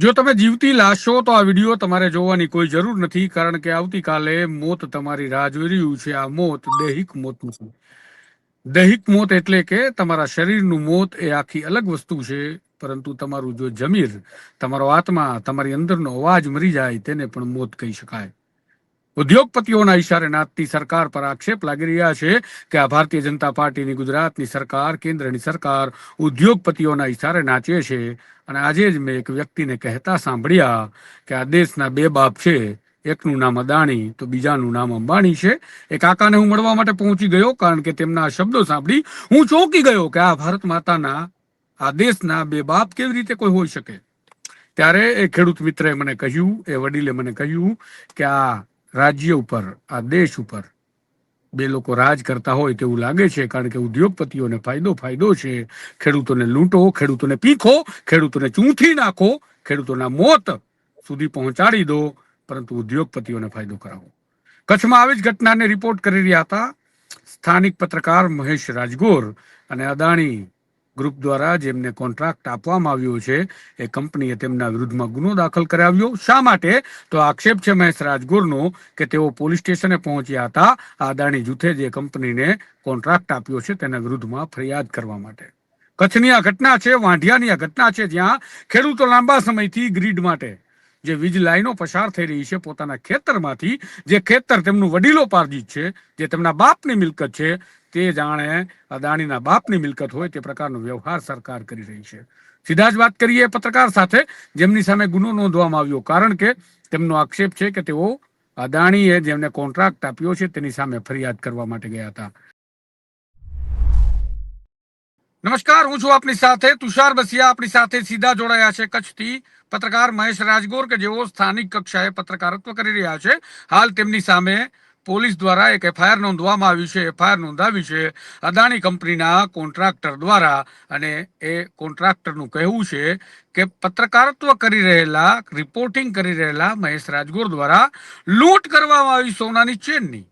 જો તમે જીવતી લાશો, તો આ વીડિયો તમારે જોવાની કોઈ જરૂર નથી, કારણ કે આવતીકાલે મોત તમારી રાહ જોઈ રહ્યું છે. આ મોત દૈહિક મોતનું છે. દૈહિક મોત એટલે કે તમારા શરીરનું મોત એ આખી અલગ વસ્તુ છે, પરંતુ તમારું જો જમીર, તમારો આત્મા, તમારી અંદરનો અવાજ મરી જાય, તેને પણ મોત કહી શકાય. ઉદ્યોગપતિઓના ઇશારે નાચતી સરકાર પર આક્ષેપ લાગી રહ્યા છે કે આ ભારતીય જનતા પાર્ટીની ગુજરાતની સરકાર, કેન્દ્રની સરકાર ઉદ્યોગપતિઓના ઇશારે નાચે છે. અને આજે જ મેં એક વ્યક્તિને કહેતા સાંભળ્યા કે આ દેશના બે બાપ છે, એકનું નામ અદાણી, તો બીજાનું નામ અંબાણી છે. એ કાકાને હું મળવા માટે પહોંચી ગયો કારણ કે તેમના શબ્દો સાંભળી હું ચોંકી ગયો કે આ ભારત માતાના, આ દેશના બે બાપ કેવી રીતે કોઈ હોઈ શકે? ત્યારે એ ખેડૂત મિત્રએ મને કહ્યું, એ વડીલે મને કહ્યું કે આ રાજ્ય ઉપર, આ દેશ ઉપર બે લોકો રાજ કરતા હોય તેવું લાગે છે, કારણ કે ઉદ્યોગપતિઓને ફાયદો ફાયદો છે. ખેડૂતોને લૂંટો, ખેડૂતોને પીખો, ખેડૂતોને ચૂંથી નાખો, ખેડૂતોના મોત સુધી પહોંચાડી દો, પરંતુ ઉદ્યોગપતિઓને ફાયદો કરાવો. કચ્છમાં આવી જ ઘટનાને રિપોર્ટ કરી રહ્યા હતા. સ્થાનિક પત્રકાર મહેશ રાજગોર અને અદાણી ગ્રુપ દ્વારા જેમને કોન્ટ્રાક્ટ આપવામાં આવ્યો છે, એ કંપનીએ તેમના વિરુદ્ધમાં ગુનો દાખલ કરાવ્યો. શા માટે? તો આક્ષેપ છે મહેશ રાજગોરનો કે તેઓ પોલીસ સ્ટેશને પહોંચ્યા હતા, આદાણી જૂથે જે કંપનીને કોન્ટ્રાક્ટ આપ્યો છે તેના વિરુદ્ધમાં ફરિયાદ કરવા માટે. કચ્છની આ ઘટના છે, વાંઢિયાની આ ઘટના છે, જ્યાં ખેડૂતો લાંબા સમયથી ગ્રીડ માટે જે વીજ લાઈનો પસાર થઈ રહી છે, પોતાના ખેતરમાંથી, જે ખેતર તેમનું વડીલો પાર્જિત છે, જે તેમના બાપની મિલકત છે તે જાણે અદાણીના બાપની મિલકત હોય તે પ્રકારનો વ્યવહાર સરકાર કરી રહી છે. સીધા જ વાત કરીએ પત્રકાર સાથે, જેમની સામે ગુનો નોંધવામાં આવ્યો. કારણ કે તેમનો આક્ષેપ છે કે તેઓ અદાણીએ જેમને કોન્ટ્રાક્ટ આપ્યો છે તેની સામે ફરિયાદ કરવા માટે ગયા હતા. નમસ્કાર, હું છું આપની સાથે તુષાર બસિયા. આપણી સાથે સીધા જોડાયા છે કચ્છથી પત્રકાર મહેશ રાજગોર, કે જેઓ સ્થાનિક કક્ષાએ પત્રકારત્વ કરી રહ્યા છે. હાલ તેમની સામે પોલીસ દ્વારા એક એફઆઈઆર નોંધવામાં આવ્યું છે. એફઆઈઆર નોંધાવી છે. અદાણી કંપનીના કોન્ટ્રાક્ટર દ્વારા અને એ કોન્ટ્રાક્ટરનું કહેવું છે કે પત્રકારત્વ કરી રહેલા, રિપોર્ટિંગ કરી રહેલા મહેશ રાજગોર દ્વારા લૂંટ કરવામાં આવી સોનાની ચેનની.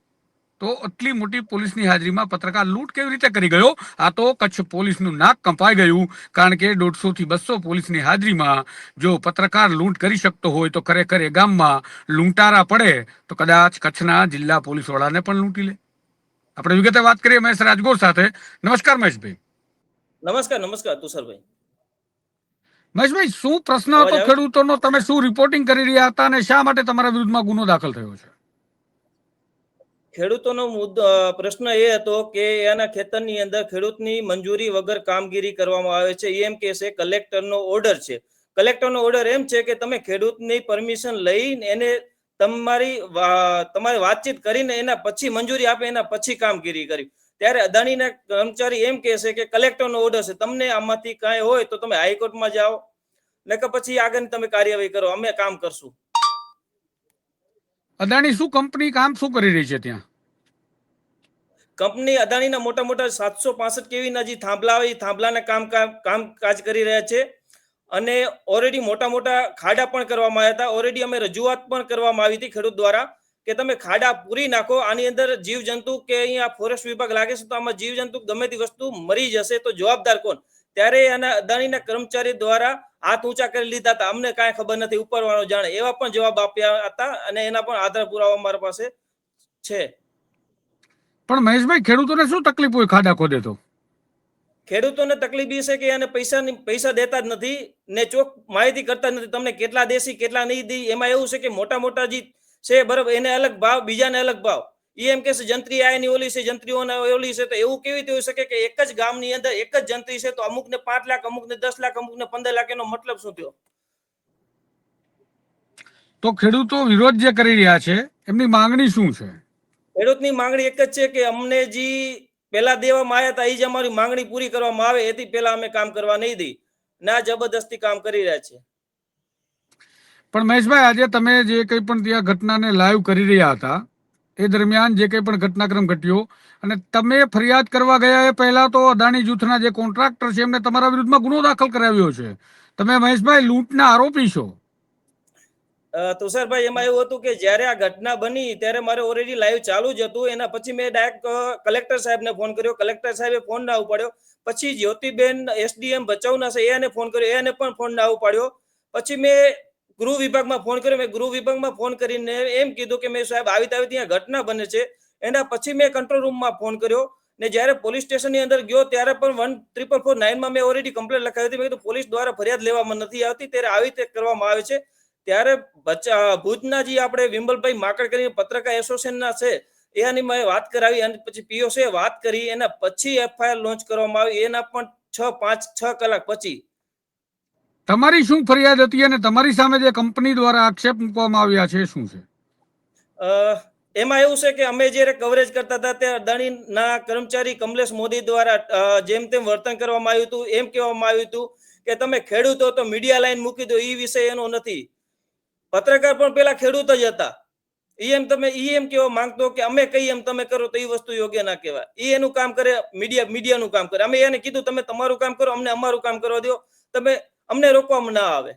તો આટલી મોટી પોલીસની હાજરીમાં પત્રકાર લૂંટ કેવી રીતે કરી ગયો? આ તો કચ્છ પોલીસનું નાક કંપાઈ ગયું કારણ કે દોઢસો થી બસો પોલીસની હાજરીમાં જો પત્રકાર લૂંટ કરી શકતો હોય તો ખરેખર એ ગામમાં લૂંટારા પડે તો કદાચ કચ્છના જિલ્લા પોલીસ વડાને પણ લૂંટી લે. આપણે વિગતે વાત કરીએ મહેશ રાજગોર સાથે. નમસ્કાર મહેશભાઈ. નમસ્કાર નમસ્કાર તુષારભાઈ. મહેશભાઈ શું પ્રશ્ન હતો ખેડૂતોનો? તમે શું રિપોર્ટિંગ કરી રહ્યા હતા અને શા માટે તમારા વિરુદ્ધમાં ગુનો દાખલ થયો છે? ખેડૂતોનો મુદ્દો પ્રશ્ન એ હતો કે એના ખેતરની અંદર ખેડૂતની મંજૂરી વગર કામગીરી કરવામાં આવે છે. એમ કે છે, કલેક્ટરનો ઓર્ડર છે. કલેક્ટરનો ઓર્ડર એમ છે કે, તમે ખેડૂતની પરમિશન લઈને એને તમારી તમારી વાતચીત કરીને એના પછી મંજૂરી આપે, એના પછી કામગીરી કરી. ત્યારે અદાણીના કર્મચારી એમ કહે છે કે, કલેક્ટરનો ઓર્ડર છે. તમને આમાંથી કાંઈ હોય તો તમે હાઈકોર્ટમાં જાઓ. ને કે પછી આગળ તમે કાર્યવાહી કરો. અમે કામ કરશું. અદાણી, શું કંપની કામ શું કરી રહી છે ત્યાં? કંપની અદાણીના મોટા મોટા સાતસો પાસઠ કેવીના જે થાંભલા હોય એ થાંભલાના કામ કામકાજ કરી રહ્યા છે. અને ઓલરેડી મોટા મોટા ખાડા પણ કરવામાં આવ્યા હતા. ઓલરેડી અમે રજૂઆત પણ કરવામાં આવી હતી ખેડૂત દ્વારા કે તમે ખાડા પૂરી નાખો. આની અંદર જીવજંતુ કે અહીંયા ફોરેસ્ટ વિભાગ લાગે છે તો આમાં જીવજંતુ ગમે તે વસ્તુ મરી જશે તો જવાબદાર કોણ? ત્યારે એના અદાણીના કર્મચારી દ્વારા હાથ ઊંચા કરી લીધા હતા. અમને કાંઈ ખબર નથી, ઉપરવાળો જાણે. એવા પણ જવાબ આપ્યા હતા અને એના પણ આધાર પુરાવા અમારા પાસે છે. પણ મહેશભાઈ ખેડૂતોને શું તકલીફ હોય ખાડા ખોદે તો? ખેડૂતોને તકલીફ એ છે કે એને પૈસા પૈસા દેતા જ નથી ને ચોક માહિતી કરતા નથી. તમને કેટલા દેશી કેટલા નહીં દી? એમાં એવું છે કે મોટા મોટા જે છે બરાબર એને અલગ ભાવ બીજાને અલગ ભાવ. એ એમ કે છે જંત્રી આયની ઓલી છે જંત્રીઓને ઓલી છે. તો એવું કેવી રીતે હોઈ શકે કે એક જ ગામની અંદર એક જ જંત્રી છે તો અમુકને પાંચ લાખ અમુકને દસ લાખ અમુકને પંદર લાખ એનો મતલબ શું થયો? તો ખેડૂતો વિરોધ જે કરી રહ્યા છે એમની માંગણી શું છે? ખેડૂતની માંગણી એક જ છે કે અમને જે પેલા દેવામાં આવ્યા હતા એ જ અમારી માંગણી પૂરી કરવામાં આવે, એથી પેલા અમે કામ કરવા નહીં દઈ ના જબરદસ્તી કામ કરી રહ્યા છે. પણ મહેશભાઈ, આજે તમે જે કંઈ પણ ત્યાં ઘટનાને લાઈવ કરી રહ્યા હતા, એ દરમિયાન જે કંઈ પણ ઘટનાક્રમ ઘટ્યો, અને તમે ફરિયાદ કરવા ગયા એ પહેલા તો અદાણી જૂથના જે કોન્ટ્રાક્ટર છે, એમને તમારા વિરુદ્ધમાં ગુનો દાખલ કરાવ્યો છે. તમે મહેશભાઈ, લૂંટના આરોપી છો. તુષારભાઈ એમાં એવું હતું કે જ્યારે આ ઘટના બની, ત્યારે મારે ઓલરેડી લાઈવ ચાલુ જ હતું. એના પછી મેં ડાયરેક્ટ કલેક્ટર સાહેબને ફોન કર્યો. કલેક્ટર સાહેબે ફોન ના ઉપાડ્યો. પછી જ્યોતિબેન એસડીએમ ભચાઉના છે એને ફોન કર્યો. એને પણ ફોન ના ઉપાડ્યો. પછી મેં ગૃહ વિભાગમાં ફોન કર્યો. મેં ગૃહ વિભાગમાં ફોન કરીને એમ કીધું કે મેં સાહેબ, આવી આવી ત્યાં ઘટના બને છે. એના પછી મેં કંટ્રોલ રૂમમાં ફોન કર્યો. ને જ્યારે પોલીસ સ્ટેશનની અંદર ગયો, ત્યારે પણ વન ટ્રિપલ ફોર નાઇનમાં મેં ઓલરેડી કમ્પ્લેન લખાવી હતી. મેં કીધું, પોલીસ દ્વારા ફરિયાદ લેવામાં નથી આવતી. ત્યારે આવી રીતે કરવામાં આવે છે. ત્યારે ભુજના જે આપણે વિમલભાઈ માકડ કરીને પત્રકાર એસોસિએશનના છે એની મેં વાત કરાવી અને પછી પીઓસી વાત કરી એના પછી એફઆઈઆર લોન્ચ કરવામાં આવી એના પણ છ પાંચ છ કલાક પછી. તમારી શું ફરિયાદ હતી અને તમારી સામે જે કંપની દ્વારા આક્ષેપ મૂકવામાં આવ્યા છે શું છે? અ, એમાં એવું છે કે અમે જ્યારે કવરેજ કરતા હતા ત્યારે અદાણીના કર્મચારી કમલેશ મોદી દ્વારા જેમ તેમ વર્તન કરવામાં આવ્યું હતું એમ કહેવામાં આવ્યું હતું કે તમે ખેડૂતો તો મીડિયા લાઈન મૂકી દો એ વિષય એનો નથી. પત્રકાર પણ પેલા ખેડૂત જ હતા. ઈ એમ તમે, ઈ એમ કેવા માંગતો કે અમે કઈ એમ તમે કરો તો એ વસ્તુ યોગ્ય ના કહેવાય. ઈ એનું કામ કરે, મીડિયા, મીડિયાનું કામ કરે. અમે એને કીધું, તમે તમારું કામ કરો, અમને અમારું કામ કરવા દો તમે અમને રોકવામાં ના આવે.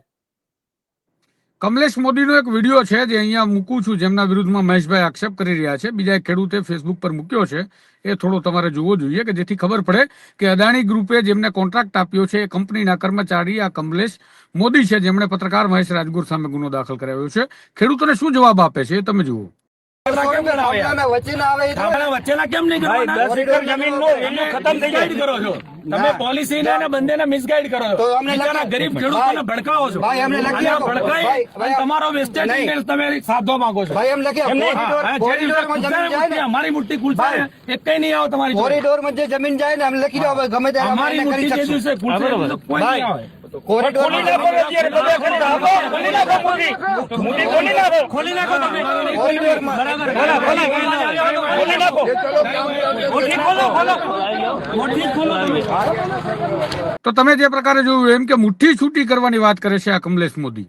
કમલેશ મોદીનો એક વીડિયો છે જે અહીંયા મૂકું છું, જેમના વિરુદ્ધમાં મહેશભાઈ આક્ષેપ કરી રહ્યા છે. બીજા એક ખેડૂતે ફેસબુક પર મૂક્યો છે. એ થોડો તમારે જોવો જોઈએ કે જેથી ખબર પડે કે અદાણી ગ્રુપે જેમને કોન્ટ્રાક્ટ આપ્યો છે, એ કંપનીના કર્મચારી આ કમલેશ મોદી છે, જેમણે પત્રકાર મહેશ રાજગુર સામે ગુનો દાખલ કરાવ્યો છે. ખેડૂતોને શું જવાબ આપે છે એ તમે જુઓ. તમે ના. પોલિસીને અને બંનેને મિસગાઈડ કરો. છો ગરીબ ખેડૂતોને ભાઈ, ભડકાવો છો. ભડકાઈ તમારો વેસ્ટેજ નહીં. તમે સાધવા માંગો છો. ને, અમારી મુઠ્ઠી ખુલશે એક કઈ નહીં આવે તમારી કોરિડોર કોરિડોરમાં જે જમીન જાય ને અમે લખી દો ગમે ત્યારે અમે અમારી મુઠ્ઠી જે દિવસે ખુલશે કોઈ નહીં આવે. કોરિડોરમાં ખોલી નાખો ખોલી નાખો તમે. કોરિડોરમાં ખોલી નાખો. મુઠ્ઠી ખોલો ખોલો મુઠ્ઠી ખોલો તમે. તો તમે જે પ્રકારે જોયું એમ કે મુઠ્ઠી છૂટી કરવાની વાત કરે છે આ કમલેશ મોદી.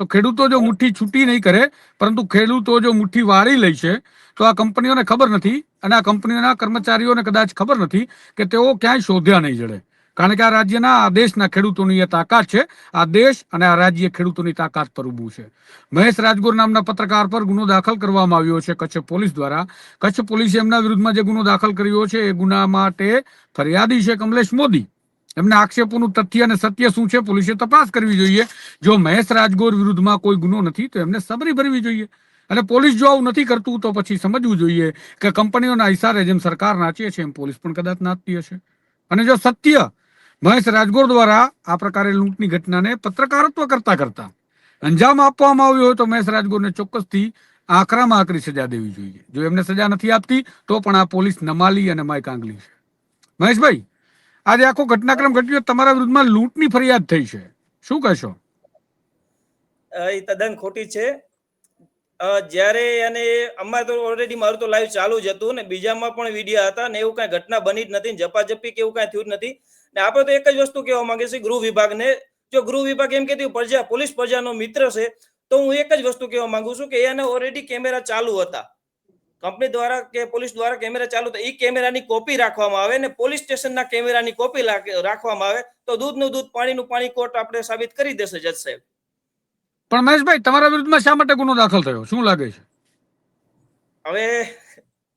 તો ખેડૂતો જો મુઠ્ઠી છૂટી નહીં કરે પરંતુ ખેડૂતો જો મુઠ્ઠી વાળી લે છે તો આ કંપનીઓને ખબર નથી અને આ કંપનીઓના કર્મચારીઓને કદાચ ખબર નથી કે તેઓ ક્યાંય શોધ્યા નહીં જડે. કારણ કે આ રાજ્યના, આ દેશના ખેડૂતોની એ તાકાત છે. આ દેશ અને આ રાજ્ય ખેડૂતોની તાકાત પર ઊભું છે. મહેશ રાજગોર નામના પત્રકાર પર ગુનો દાખલ કરવામાં આવ્યો છે કચ્છ પોલીસ દ્વારા. કચ્છ પોલીસે એમના વિરુદ્ધમાં જે ગુનો દાખલ કર્યો છે, એ ગુના માટે ફરિયાદી છે કમલેશ મોદી. એમના આક્ષેપોનું તથ્ય અને સત્ય શું છે પોલીસે તપાસ કરવી જોઈએ. જો મહેશ રાજગોર વિરુદ્ધમાં કોઈ ગુનો નથી, તો એમને સબરી ભરવી જોઈએ. અને પોલીસ જો આવું નથી કરતું, તો પછી સમજવું જોઈએ કે કંપનીઓના ઇશારે જેમ સરકાર નાચીએ છે, એમ પોલીસ પણ કદાચ નાચતી હશે. અને જો સત્ય મહેશ રાજગોર દ્વારા આ પ્રકારે લૂંટની ઘટનાને પત્રકારત્વ કરતા કરતા અંજામ આપવામાં આવ્યો હોય તો મહેશ રાજગોરને ચોક્કસથી આકરામાં આકરી સજા દેવી જોઈએ. જો એમને સજા નથી આપતી, તો પણ આ પોલીસ નમાલી અને માય કાંગલી છે. મહેશભાઈ, આજે આખો ઘટનાક્રમ ઘટ્યો તમારા વિરુદ્ધમાં લૂંટની ફરિયાદ થઈ છે. શું કહેશો? એ તદ્દન ખોટી છે. જ્યારે અને અમારે તો ઓલરેડી મારું તો લાઈવ ચાલુ જ હતું ને, બીજામાં પણ વીડિયો હતા ને એવું કાંઈ ઘટના બની જ નથી જપાજપી કે એવું કાંઈ થયું જ નથી. ને આપણે તો એક જ વસ્તુ કહેવા માંગે છે ગૃહ વિભાગને. જો ગૃહ વિભાગ એમ કહેતી પ્રજા પોલીસ પ્રજાનો મિત્ર છે તો હું એક જ વસ્તુ કહેવા માંગુ છું કે એને ઓલરેડી કેમેરા ચાલુ હતા. કંપની દ્વારા કે પોલીસ દ્વારા કેમેરા ચાલુ હતા. એ કેમેરાની કોપી રાખવામાં આવે ને પોલીસ સ્ટેશનના કેમેરાની કોપી રાખવામાં આવે તો દૂધનું દૂધ પાણીનું પાણી કોર્ટ આપણે સાબિત કરી દેશે જજ સાહેબ. પણ મહેશભાઈ તમારા વિરુદ્ધમાં શા માટે ગુનો દાખલ થયો? શું લાગે છે? હવે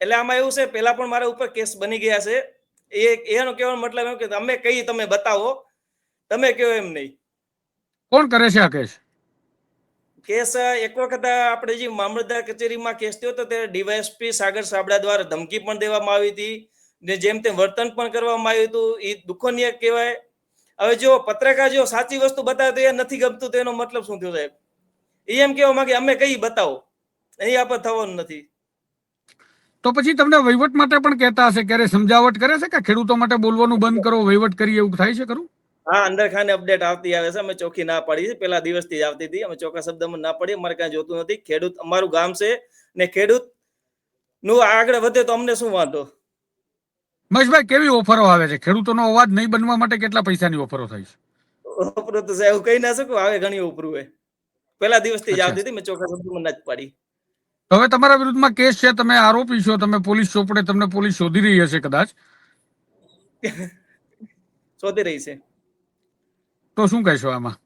એટલે આમાં એવું છે પેલા પણ મારા ઉપર કેસ બની ગયા છે. એ એનો કહેવાનો મતલબ એમ કે અમે કહીએ તમે બતાવો. તમે કહો એમ નહીં. કોણ કરે છે આ કેસ? કેસ એક વખત આપણે જે મામલતદાર કચેરીમાં કેસ થયો હતો ત્યારે ડીવાયએસપી સાગર સાબડા દ્વારા ધમકી પણ દેવામાં આવી હતી ને જેમ તેમ વર્તન પણ કરવામાં આવ્યું હતું એ દુઃખનીય કહેવાય. હવે જો પત્રકાર જો સાચી વસ્તુ બતાવે તો એ નથી ગમતું તો એનો મતલબ શું થયો સાહેબ? એ એમ કહેવા માંગે અમે કઈ બતાવો? અહીં આપણે થવાનું નથી. તો પછી તમને વહીવટ માટે પણ કહેતા હશે ક્યારે સમજાવટ કરે છે કે ખેડૂતો માટે બોલવાનું બંધ કરો વહીવટ કરીએ એવું થાય છે ખરું? હા અંદર ખાને અપડેટ આવતી આવે છે. અમે ચોખ્ખી ના પાડી છે પેલા દિવસથી જ આવતી હતી. અમે ચોખ્ખા શબ્દમાં ના પાડી અમારે કાંઈ જોતું નથી. ખેડૂત અમારું ગામ છે ને ખેડૂતનું આગળ વધે તો અમને શું વાંધો? મહેશભાઈ કેવી ઓફરો આવે છે? ખેડૂતોનો અવાજ નહીં બનવા માટે કેટલા પૈસાની ઓફરો થાય છે? ઓફરો તો સાહેબ કહી ના શકું. આવે ઘણી ઉપરું હોય. પેલા દિવસથી જ આવતી હતી. મેં ચોખ્ખા શબ્દમાં ના જ પાડી. હવે તમારા વિરુદ્ધમાં કેસ છે તમે આરોપી છો તમે પોલીસ ચોપડે તમને પોલીસ શોધી રહી હશે કદાચ. શોધી રહી છે. તો શું કહેશો આમાં?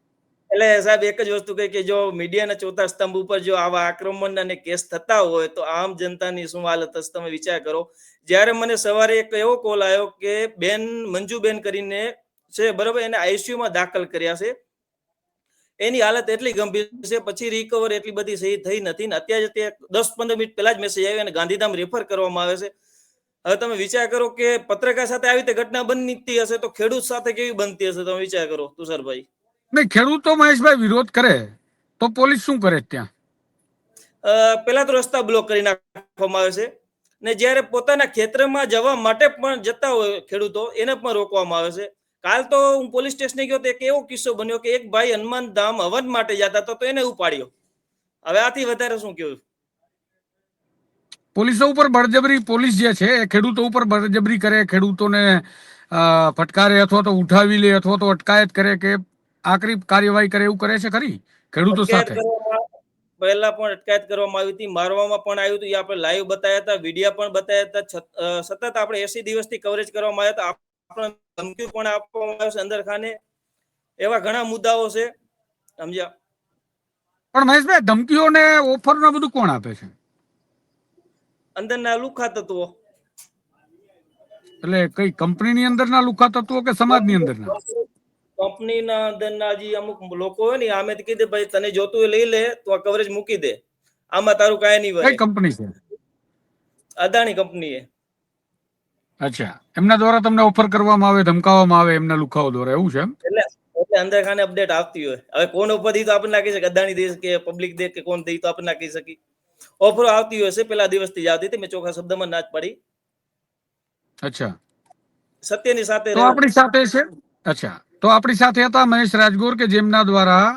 એટલે સાહેબ એક જ વસ્તુ કહી કે જો મીડિયાના ચોથા સ્તંભ ઉપર જો આવા આક્રમણ અને કેસ થતા હોય તો આમ જનતાની શું હાલત હશે તમે વિચાર કરો. જ્યારે મને સવારે એક એવો કોલ આવ્યો કે બેન મંજુબેન કરીને છે બરાબર એને આઈસીયુમાં દાખલ કર્યા છે. એની હાલત એટલી ગંભીર છે પછી રિકવર એટલી બધી સહી થઈ નથી ને અત્યારે તે દસ પંદર મિનિટ પહેલા જ મેસેજ આવ્યો અને ગાંધીધામ રેફર કરવામાં આવે છે. હવે તમે વિચાર કરો કે પત્રકાર સાથે આવી રીતે ઘટના બનતી હશે તો ખેડૂત સાથે કેવી બનતી હશે તમે વિચાર કરો તુષારભાઈ? નહીં ખેડૂતો મહેશભાઈ વિરોધ કરે તો પોલીસ શું કરે ત્યાં? પેલા તો રસ્તા બ્લોક કરી નાખવામાં આવે છે ને જ્યારે પોતાના ખેતરમાં જવા માટે પણ જતા હોય ખેડૂતો એને પણ રોકવામાં આવે છે. કાલ તો હું પોલીસ સ્ટેશને ગયો તો એક એવો કિસ્સો બન્યો કે એક ભાઈ હનુમાન ધામ હવન માટે જતા તો એને ઉપાડ્યો. હવે આથી વધારે શું કહ્યું પોલીસો ઉપર બળજબરી પોલીસ જે છે એ ખેડૂતો ઉપર બળજબરી કરે ખેડૂતોને ફટકારે અથવા તો ઉઠાવી લે અથવા તો અટકાયત કરે કે આકરી કાર્યવાહી કરે એવું કરે છે ખરી? ખેડૂતો સાથે. પહેલા પણ અટકાયત કરવામાં આવી હતી મારવામાં પણ આવ્યું હતું એ આપણે લાઈવ બતાવ્યા હતા વિડીયા પણ બતાવ્યા હતા સતત આપણે એસી દિવસથી કવરેજ કરવામાં આવ્યા હતા. આપણે ધમકીઓ પણ આપવામાં આવે છે અંદર ખાને એવા ઘણા મુદ્દાઓ છે. સમજ્યા? પણ મહેશભાઈ ધમકીઓને ઓફર ને બધું કોણ આપે છે? અંદરના લુખા તત્વો. એટલે કઈ કંપનીની અંદરના લુખા તત્વો કે સમાજની અંદરના? કંપનીના અંદરના જે અમુક લોકો હોય ને આમે કીધે ભાઈ તને જોતું લઈ લે તો આ કવરેજ મૂકી દે. આમાં તારું કાંઈ નહીં હોય. કંપની છે? અદાણી કંપનીએ. અચ્છા. એમના દ્વારા તમને ઓફર કરવામાં આવે ધમકાવવામાં આવે એમના લુખાઓ દ્વારા એવું છે એમ? એટલે એટલે અંદર ખાને અપડેટ આવતી હોય. હવે કોણ ઉપર દી તો આપણે ના કહી શકીએ અદાણી દેશ કે પબ્લિક દે કે કોણ દે તો આપણે ના કહી શકીએ ઓફરો આવતી હોય છે પેલા દિવસથી થી આવતી હતી. મેં ચોખ્ખા શબ્દમાં ના જ પડી. અચ્છા. સત્યની સાથે તો આપણી સાથે છે? અચ્છા. તો આપણી સાથે હતા મહેશ રાજગોર કે જેમના દ્વારા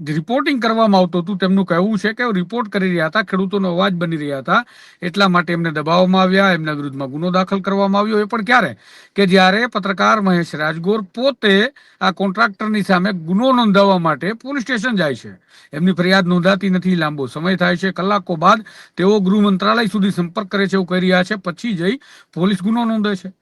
રિપોર્ટિંગ કરવામાં આવતું હતું, તેમનું કહેવું છે કે રિપોર્ટ કરી રહ્યા હતા, ખેડૂતોનો અવાજ બની રહ્યા હતા. એટલા માટે એમને દબાવવામાં આવ્યા, એમના વિરુદ્ધમાં ગુનો દાખલ કરવામાં આવ્યો. એ પણ ક્યારે? કે જ્યારે પત્રકાર મહેશ રાજગોર પોતે આ કોન્ટ્રાક્ટરની સામે ગુનો નોંધાવવા માટે પોલીસ સ્ટેશન જાય છે. એમની ફરિયાદ નોંધાતી નથી, લાંબો સમય થાય છે. કલાકો બાદ તેઓ ગૃહ મંત્રાલય સુધી સંપર્ક કરે છે એવું કહી રહ્યા છે. પછી જઈ પોલીસ ગુનો નોંધે છે.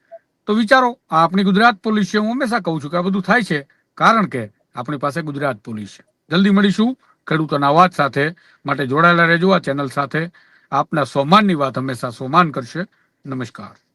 તો વિચારો આપણી ગુજરાત પોલીસ છે. હું હંમેશા કહું છું કે આ બધું થાય છે. કારણ કે આપણી પાસે ગુજરાત પોલીસ છે. જલ્દી મળીશું ખેડૂતોના અવાજ સાથે. માટે જોડાયેલા રહેજો આ ચેનલ સાથે. આપના સોમાનની વાત હંમેશા સોમાન કરશે. નમસ્કાર.